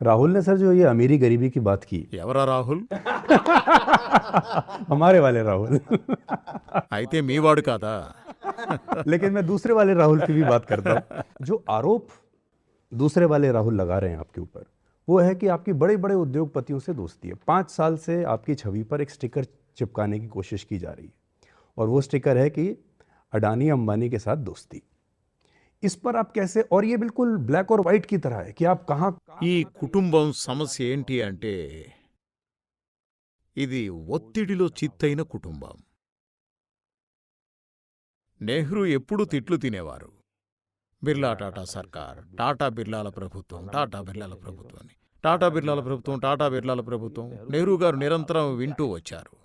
राहुल ने सर जो ये अमीरी गरीबी की बात की ఎవరా రాహుల్ हमारे वाले राहुल అయితే మీవాడు కాదా लेकिन मैं दूसरे वाले राहुल की भी बात करता हूँ जो आरोप दूसरे वाले राहुल लगा रहे हैं आपके ऊपर वो है कि आपकी बड़े बड़े उद्योगपतियों से दोस्ती है पाँच साल से आपकी छवि पर एक स्टिकर चिपकाने की कोशिश की जा रही है और वो स्टिकर है कि अडानी अंबानी के साथ दोस्ती ఇస్ పర్ ఆప్ కేసే ఆర్ యే బిల్కుల్ బ్లాక్ ఆర్ వైట్కి తరహ కి ఆప్ కహా ఈ కుటుంబం సమస్య ఏంటి అంటే ఇది ఒత్తిడిలో చిత్తైన కుటుంబం. నెహ్రూ ఎప్పుడూ తిట్లు తినేవారు. బిర్లా టాటా సర్కార్ టాటా బిర్లాల ప్రభుత్వం టాటా బిర్లాల ప్రభుత్వం అని. టాటా బిర్లాల ప్రభుత్వం టాటా బిర్లాల ప్రభుత్వం నెహ్రూ గారు నిరంతరం వింటూ వచ్చారు.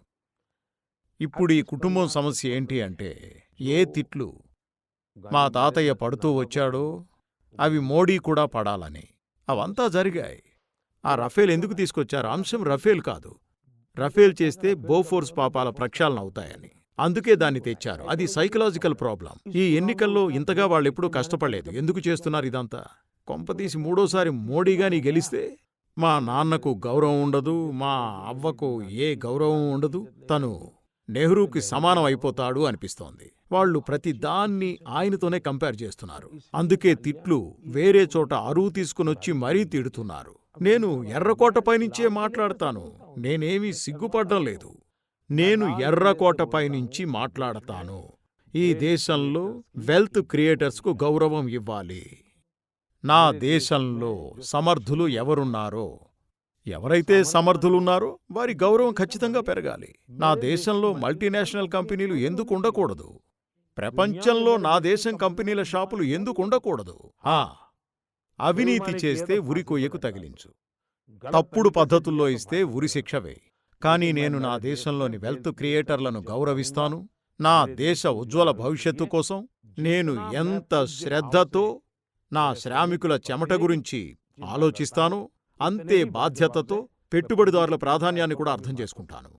ఇప్పుడు ఈ కుటుంబం సమస్య ఏంటి అంటే ఏ తిట్లు మా తాతయ్య పడుతూ వచ్చాడో. అవి మోడీ కూడా పడాలని. అవంతా జరిగాయి. ఆ రఫేల్ ఎందుకు తీసుకొచ్చారు? అంశం రఫేల్ కాదు. రఫేల్ చేస్తే బోఫోర్స్ పాపాల ప్రక్షాళన అవుతాయని. అందుకే దాన్ని తెచ్చారు. అది సైకలాజికల్ ప్రాబ్లం. ఈ ఎన్నికల్లో ఇంతగా వాళ్ళెప్పుడూ కష్టపడలేదు. ఎందుకు చేస్తున్నారు ఇదంతా? కొంపతీసి మూడోసారి మోడీగాని గెలిస్తే మా నాన్నకు గౌరవం ఉండదు మా అవ్వకు ఏ గౌరవం ఉండదు. తను నెహ్రూకి సమానం అయిపోతాడు అనిపిస్తోంది. వాళ్ళు ప్రతి దాన్ని ఆయనతోనే కంపేర్ చేస్తున్నారు. అందుకే తిట్లు వేరే చోట అరువు తీసుకునొచ్చి మరీ తిడుతున్నారు. నేను ఎర్రకోటపై నుంచే మాట్లాడతాను. నేనేమీ సిగ్గుపడడం లేదు. నేను ఎర్రకోటపై నుంచి మాట్లాడతాను. ఈ దేశంలో వెల్త్ క్రియేటర్స్కు గౌరవం ఇవ్వాలి. నా దేశంలో సమర్థులు ఎవరున్నారో? ఎవరైతే సమర్థులున్నారో వారి గౌరవం ఖచ్చితంగా పెరగాలి. నా దేశంలో మల్టీనేషనల్ కంపెనీలు ఎందుకు ఉండకూడదు? ప్రపంచంలో నా దేశం కంపెనీల షాపులు ఎందుకు ఉండకూడదు? ఆ అవినీతి చేస్తే ఉరి కొయ్యకు తగిలించు. తప్పుడు పద్ధతుల్లో ఇస్తే ఉరి శిక్ష వేయి కానీ నేను నా దేశంలోని వెల్త్ క్రియేటర్లను గౌరవిస్తాను. నా దేశ ఉజ్వల భవిష్యత్తు కోసం నేను ఎంత శ్రద్ధతో నా శ్రామికుల చెమట గురించి ఆలోచిస్తానో. అంతే బాధ్యతతో పెట్టుబడిదారుల ప్రాధాన్యాన్ని కూడా అర్థం చేసుకుంటాను.